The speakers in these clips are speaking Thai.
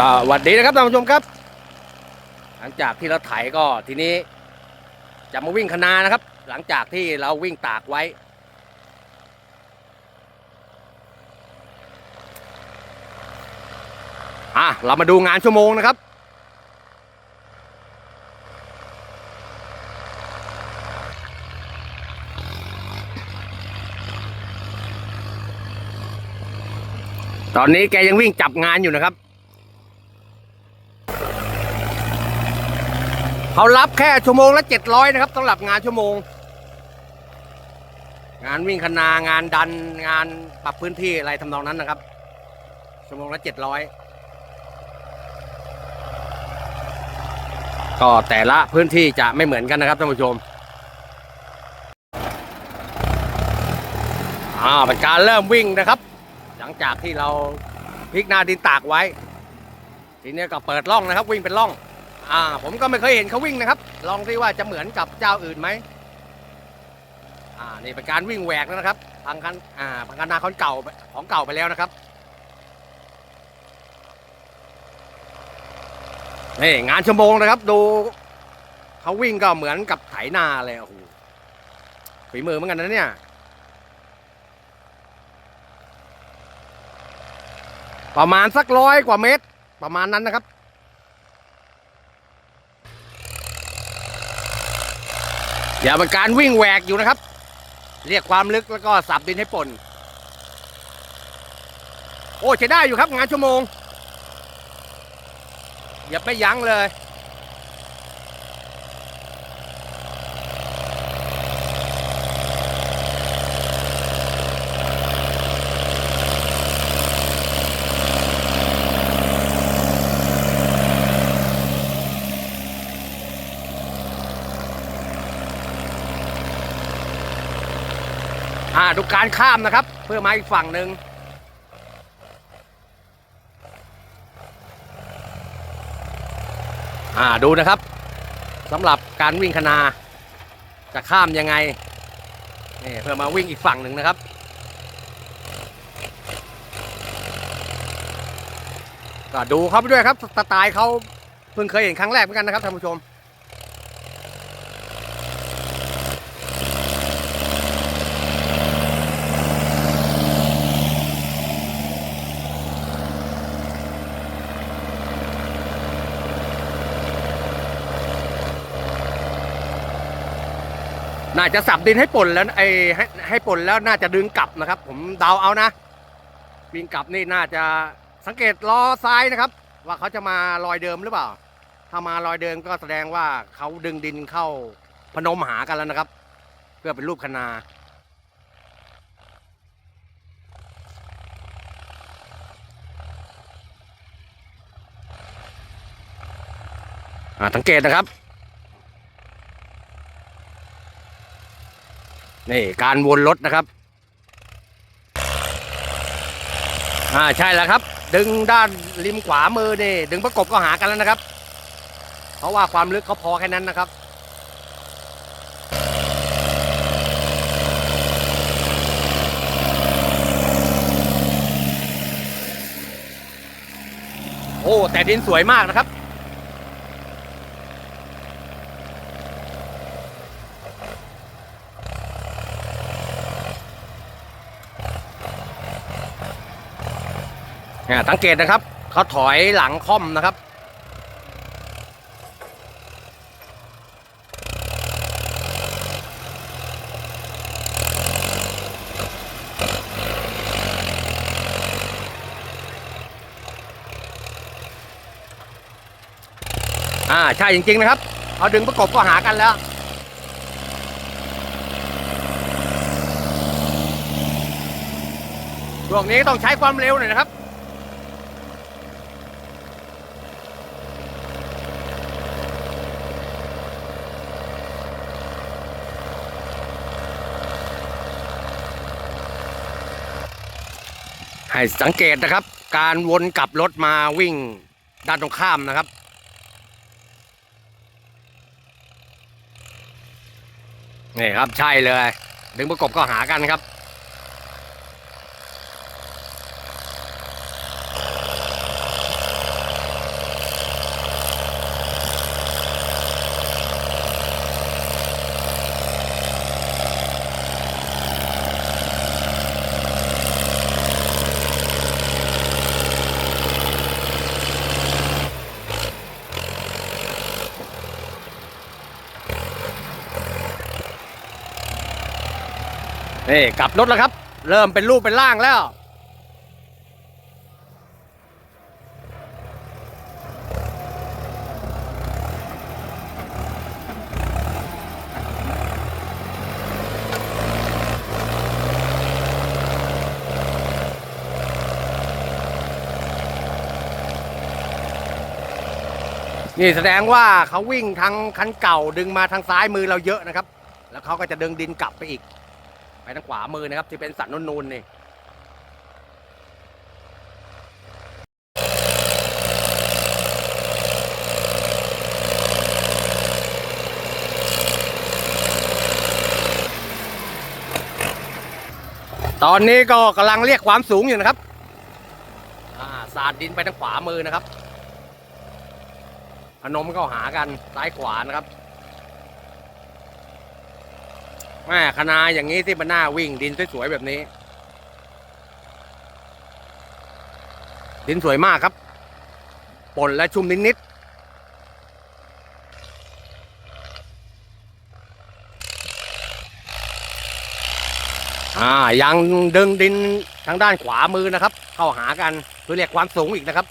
สวัสดีนะครับท่านผู้ชมครับ หลังจากที่เราไถก็ทีนี้ จะมาวิ่งคณานะครับ หลังจากที่เราวิ่งตากไว้ อะ เรามาดูงานชั่วโมงนะครับตอนนี้แกยังวิ่งจับงานอยู่นะครับ เขารับแค่ชั่วโมงละเจ็ดร้อยนะครับสำหรับงานชั่วโมง งานวิ่งคณางานดันงานปรับพื้นที่อะไรทำนองนั้นนะครับ ชั่วโมงละเจ็ดร้อยก็แต่ละพื้นที่จะไม่เหมือนกันนะครับท่านผู้ชมอ่าเป็นการเริ่มวิ่งนะครับ หลังจากที่เราพลิกหน้าดินตากไว้ ทีนี้ก็เปิดร่องนะครับ วิ่งเป็นร่อง อ่า ผมก็ไม่เคยเห็นเขาวิ่งนะครับ ลองที่ว่าจะเหมือนกับเจ้าอื่นไหมอ่า นี่เป็นการวิ่งแหวกแล้วนะครับ พังคัน อ่า พังคันนาของเก่าของเก่าไปแล้วนะครับ นี่งานชั่วโมงนะครับ ดูเขาวิ่งก็เหมือนกับไถนาเลยโอ้โหฝีมือเหมือนกันนะเนี่ยประมาณสักร้อยกว่าเมตร ประมาณนั้นนะครับ อย่าเป็นการวิ่งแหวกอยู่นะครับ เรียกความลึกแล้วก็สับดินให้ป่น โอ้ใช้ได้อยู่ครับงานชั่วโมงอย่าไปยั้งเลย ดูการข้ามนะครับ เพื่อมาอีกฝั่งหนึ่งอ่าดูนะครับสำหรับการวิ่งคณาจะข้ามยังไงนี่เพื่อมาวิ่งอีกฝั่งหนึ่งนะครับ ก็ดูเขาไปด้วยครับสไตล์เขาเพิ่งเคยเห็นครั้งแรกเหมือนกันนะครับท่านผู้ชม น่าจะสับดินให้ป่นแล้วไอ้ให้ให้ป่นแล้วน่าจะดึงกลับนะครับ ผมเดาเอานะวิ่งกลับนี่น่าจะสังเกตล้อซ้ายนะครับ ว่าเขาจะมารอยเดิมหรือเปล่า ถ้ามารอยเดิมก็แสดงว่าเขาดึงดินเข้าพนมหากันแล้วนะครับ เพื่อเป็นรูปคณาอ่าสังเกตนะครับ นี่การวนรถนะครับ อ่าใช่แล้วครับ ดึงด้านริมขวามือนี่ดึงประกบก็หากันแล้วนะครับ เพราะว่าความลึกเขาพอแค่นั้นนะครับโอ้แต่ดินสวยมากนะครับ สังเกตนะครับเขาถอยหลังค่อมนะครับ อ่า ใช่จริง ๆ นะครับเขาดึงประกบก็หากันแล้วช่วงนี้ต้องใช้ความเร็วหน่อยนะครับ ให้สังเกตนะครับ การวนกลับรถมาวิ่งด้านตรงข้ามนะครับ นี่ครับใช่เลย ดึงประกบก็หากันครับ นี่กลับรถแล้วครับ เริ่มเป็นรูปเป็นร่างแล้ว นี่แสดงว่าเขาวิ่งทางคันเก่าดึงมาทางซ้ายมือเราเยอะนะครับ แล้วเขาก็จะดึงดินกลับไปอีก ไปทางขวามือนะครับ ที่เป็นสันนูนๆนี่ตอนนี้ก็กำลังเรียกความสูงอยู่นะครับอาสาดดินไปทางขวามือนะครับ พนมเข้าหากันซ้ายขวานะครับ แม่คณาอย่างนี้ที่มันน่าวิ่งดินสวยๆแบบนี้ ดินสวยมากครับป่นและชุ่มนิดๆอ่ายังดึงดินทางด้านขวามือนะครับ เข้าหากันเพื่อเรียกความสูงอีกนะครับ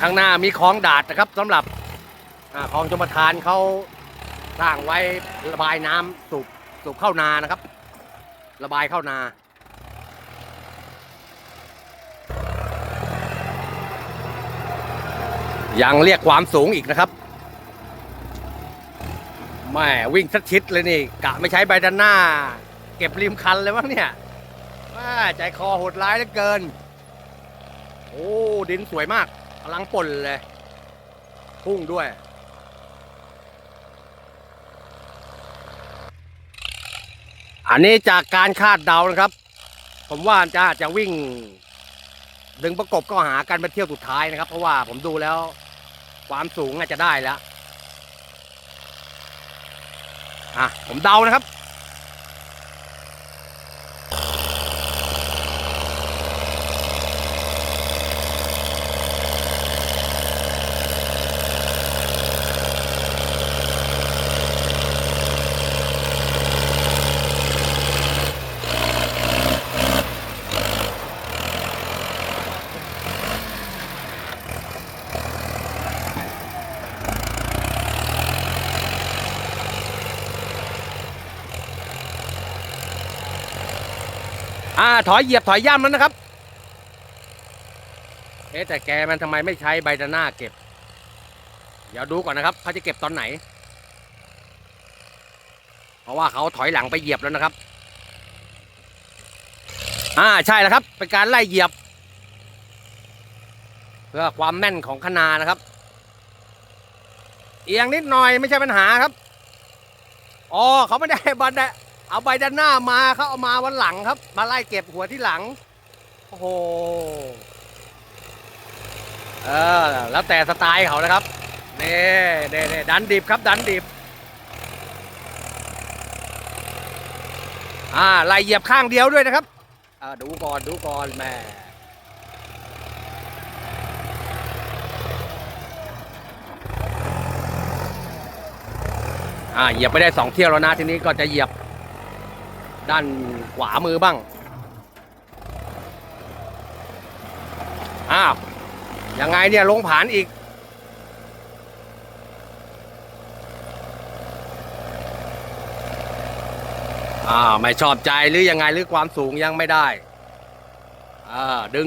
ข้างหน้ามีคลองดาดนะครับสำหรับคลองชมประทานเขาสร้างไว้ระบายน้ำสูบสูบเข้านานะครับ ระบายเข้านายังเรียกความสูงอีกนะครับแม่วิ่งสักชิดเลยนี่ กะไม่ใช้ใบด้านหน้า เก็บริมคันเลยมั้งเนี่ยใจคอโหดร้ายเหลือเกิน โอ้ ดินสวยมาก กำลังป่นเลย พุ่งด้วย อันนี้จากการคาดเดานะครับ ผมว่าจะจจะวิ่ง ดึงประกบก็หากันเป็นเที่ยวสุดท้ายนะครับ เพราะว่าผมดูแล้ว ความสูงอาจจะได้แล้ว อะ ผมเดานะครับ ถอยเหยียบถอยย่ำแล้วนะครับ เอ๊ะแต่แกมันทำไมไม่ใช้ใบด้านหน้าเก็บ เดี๋ยวดูก่อนนะครับเขาจะเก็บตอนไหน เพราะว่าเขาถอยหลังไปเหยียบแล้วนะครับ อ่าใช่แล้วครับ เป็นการไล่เหยียบ เพื่อความแม่นของคนานะครับ เอียงนิดหน่อยไม่ใช่ปัญหาครับ อ๋อเขาไม่ได้บันได เอาใบด้านหน้ามาเขาเอามาวันหลังครับ มาไล่เก็บหัวที่หลัง โอ้โห เออ แล้วแต่สไตล์เขานะครับเน่เน่เน่ดันดิบครับ ดันดิบ อ่าไล่เหยียบข้างเดียวด้วยนะครับอ่าดูก่อนดูก่อนแม่อ่าเหยียบไปได้สองเที่ยวแล้วนะทีนี้ก็จะเหยียบ ด้านขวามือบ้าง อ้าว ยังไงเนี่ยลงผานอีกอ่าว ไม่ชอบใจหรือยังไงหรือความสูงยังไม่ได้อ่าดึง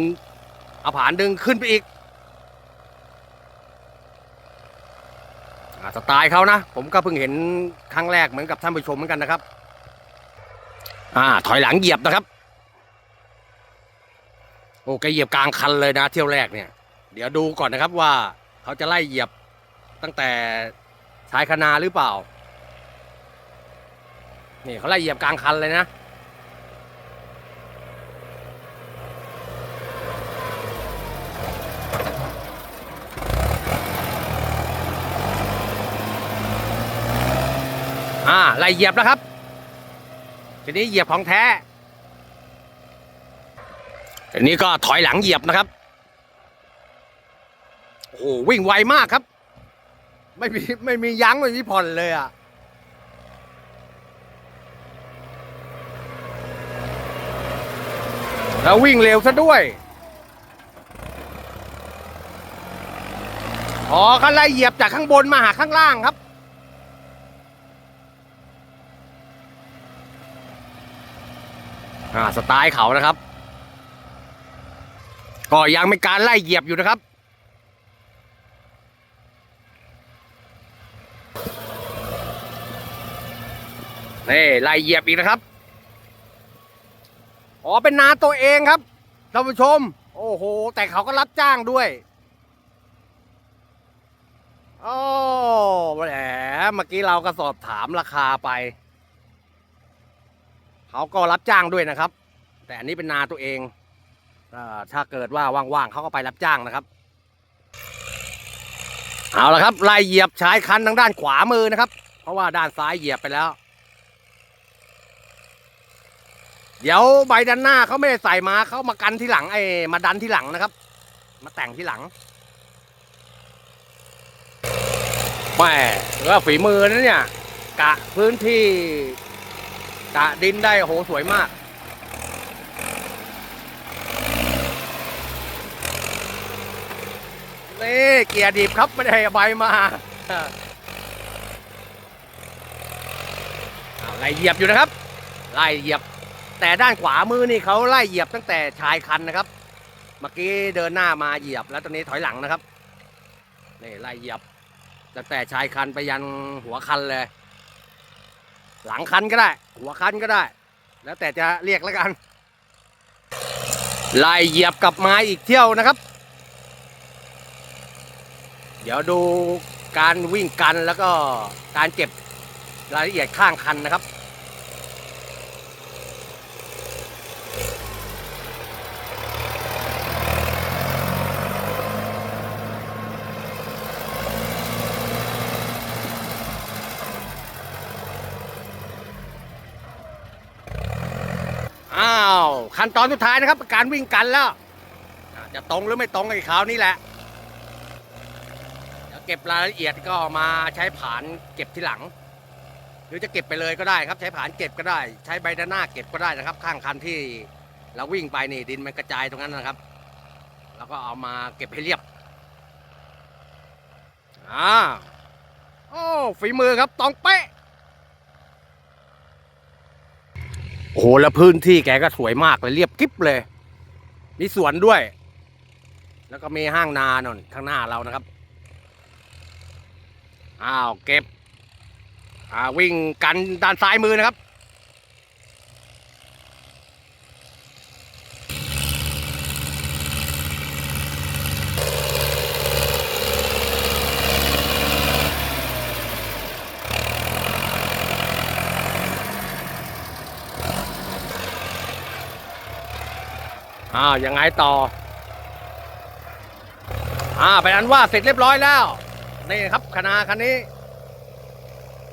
เอาผานดึงขึ้นไปอีกอ่าสไตล์เขานะ ผมก็เพิ่งเห็นครั้งแรกเหมือนกับท่านผู้ชมเหมือนกันนะครับ อ่า ถอยหลังเหยียบนะครับ โอ้แกเหยียบกลางคันเลยนะ เที่ยวแรกเนี่ย เดี๋ยวดูก่อนนะครับว่าเขาจะไล่เหยียบตั้งแต่ชายคนาหรือเปล่า นี่เขาไล่เหยียบกลางคันเลยนะอ่าไล่เหยียบแล้วครับ ทีนี้เหยียบของแท้ทีนี้ก็ถอยหลังเหยียบนะครับ โอ้โหวิ่งไวมากครับ ไม่มีไม่มียั้งไม่มีผ่อนเลยอะแล้ววิ่งเร็วซะด้วยอ๋อเขาไล่เหยียบจากข้างบนมาหาข้างล่างครับ อ่าสไตล์เขานะครับ ก็ยังมีการไล่เหยียบอยู่นะครับ นี่ไล่เหยียบอีกนะครับ อ๋อเป็นนาตัวเองครับท่านผู้ชม โอ้โห แต่เขาก็รับจ้างด้วยโอ้แหมเมื่อกี้เราก็สอบถามราคาไป เขาก็รับจ้างด้วยนะครับ แต่อันนี้เป็นนาตัวเองถ้าเกิดว่าว่างๆเขาก็ไปรับจ้างนะครับ เอาละครับไล่เหยียบชายคันทางด้านขวามือนะครับ เพราะว่าด้านซ้ายเหยียบไปแล้ว เดี๋ยวใบด้านหน้าเขาไม่ได้ใส่มาเขามากันที่หลังไอ้มาดันที่หลังนะครับ มาแต่งที่หลังแม่ก็ฝีมือนะเนี่ย กะพื้นที่ กะดินได้โหสวยมาก นี่เกียร์ดิบครับ ไม่ได้ใบมาไล่เหยียบอยู่นะครับ ไล่เหยียบ แต่ด้านขวามือนี่เขาไล่เหยียบตั้งแต่ชายคันนะครับ เมื่อกี้เดินหน้ามาเหยียบแล้วตอนนี้ถอยหลังนะครับนี่ไล่เหยียบตั้งแต่ชายคันไปยันหัวคันเลย หลังคันก็ได้ หัวคันก็ได้ แล้วแต่จะเรียกแล้วกันไล่เหยียบกับไม้อีกเที่ยวนะครับ เดี๋ยวดูการวิ่งกันแล้วก็การเก็บรายละเอียดข้างคันนะครับ อ้าวขั้น ตอนสุดท้ายนะครับ การวิ่งกันแล้วจะตรงหรือไม่ตรงไอ้คราวนี้แหละเดี๋ยวเก็บรายละเอียดก็มาใช้ผานเก็บที่หลัง หรือจะเก็บไปเลยก็ได้ครับ ใช้ผานเก็บก็ได้ ใช้ใบด้านหน้าเก็บก็ได้นะครับ ข้างคันที่เราวิ่งไปนี่ดินมันกระจายตรงนั้นนะครับ แล้วก็เอามาเก็บให้เรียบอ่าโอ้ฝีมือครับตองเป๊ะ โอ้โหแล้วพื้นที่แกก็สวยมากเลยเรียบกริบเลย มีสวนด้วย แล้วก็มีห้างนานอนข้างหน้าเรานะครับ อ้าวเก็บ อ่าวิ่งกันด้านซ้ายมือนะครับ อ้าวยังไงต่ออ่าเป็นอันว่าเสร็จเรียบร้อยแล้ว นี่ครับคณะคันนี้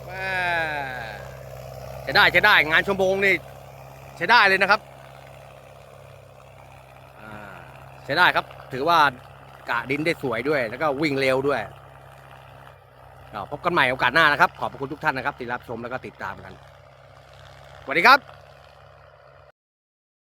แม่ใช้ได้ใช้ได้งานชั่วโมงนี่ใช้ได้เลยนะครับอ่าใช้ได้ครับ ถือว่ากะดินได้สวยด้วย แล้วก็วิ่งเร็วด้วยพบกันใหม่โอกาสหน้านะครับ ขอบพระคุณทุกท่านนะครับ ที่รับชมแล้วก็ติดตามกันสวัสดีครับ